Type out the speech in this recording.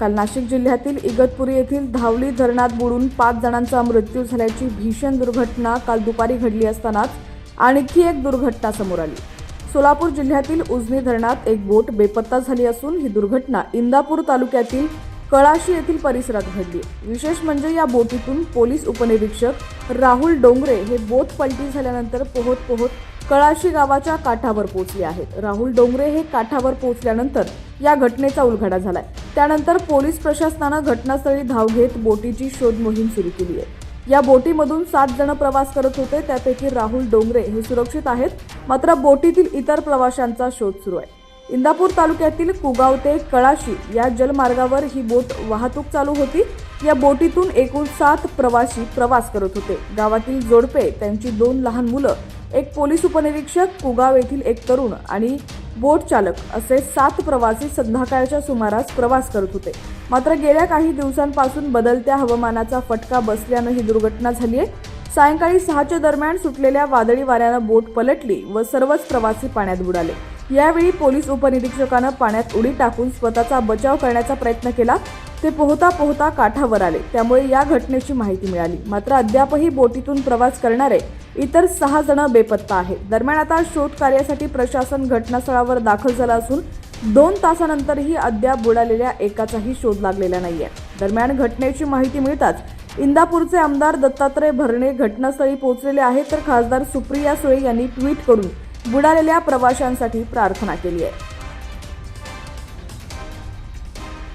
काल नाशिक जिल्ह्यातील इगतपुरी येथील धावली धरणात बुडून पाच जणांचा मृत्यू झाल्याची भीषण दुर्घटना काल दुपारी घडली असतानाच आणखी एक दुर्घटना समोर आली. सोलापूर जिल्ह्यातील उजनी धरणात एक बोट बेपत्ता झाली असून ही दुर्घटना इंदापूर तालुक्यातील कळाशी येथील परिसरात घडली. विशेष म्हणजे या बोटीतून पोलीस उपनिरीक्षक राहुल डोंगरे हे बोट पलटी झाल्यानंतर पोहत पोहत कळाशी गावाच्या काठावर पोहोचले आहेत. राहुल डोंगरे हे काठावर पोहोचल्यानंतर या घटनेचा उलगडा झालाय. त्यानंतर पोलीस प्रशासनानं घटनास्थळी धाव घेत बोटीची शोध मोहीम सुरू केली आहे. या बोटीमधून सात जण प्रवास करत होते त्यापैकी राहुल डोंगरे हे सुरक्षित आहेत मात्र बोटीतील इतर प्रवाशांचा शोध सुरू आहे. इंदापूर तालुक्यातील कुगाव ते कळाशी या जलमार्गावर ही बोट वाहतूक चालू होती. या बोटीतून एकूण सात प्रवासी प्रवास करत होते. गावातील जोडपे त्यांची दोन लहान मुलं एक पोलीस उपनिरीक्षक कुगाव येथील एक तरुण आणि बोट चालक असे सात प्रवासी संध्याकाळच्या सुमारास प्रवास करत होते. मात्र गेल्या काही दिवसांपासून बदलत्या हवामानाचा फटका बसल्यानं ही दुर्घटना झाली आहे. सायंकाळी सहाच्या दरम्यान सुटलेल्या वादळी वाऱ्यानं बोट पलटली व सर्वच प्रवासी पाण्यात बुडाले. यावेळी पोलीस उपनिरीक्षकानं पाण्यात उडी टाकून स्वतःचा बचाव करण्याचा प्रयत्न केला. ते पोहता पोहता काठावर आले. त्यामुळे या घटनेची माहिती मिळाली. मात्र अद्यापही बोटीतून प्रवास करणारे इतर सहा जण बेपत्ता आहेत. दरम्यान आता शोध कार्यासाठी प्रशासन घटनास्थळावर दाखल झालं असून दोन तासानंतरही अद्याप बुडालेल्या एकाचाही शोध लागलेला नाहीये. दरम्यान घटनेची माहिती मिळताच इंदापूरचे आमदार दत्तात्रय भरणे घटनास्थळी पोहोचलेले आहेत तर खासदार सुप्रिया सुळे यांनी ट्विट करून बुडालेल्या प्रवाशांसाठी प्रार्थना केली आहे.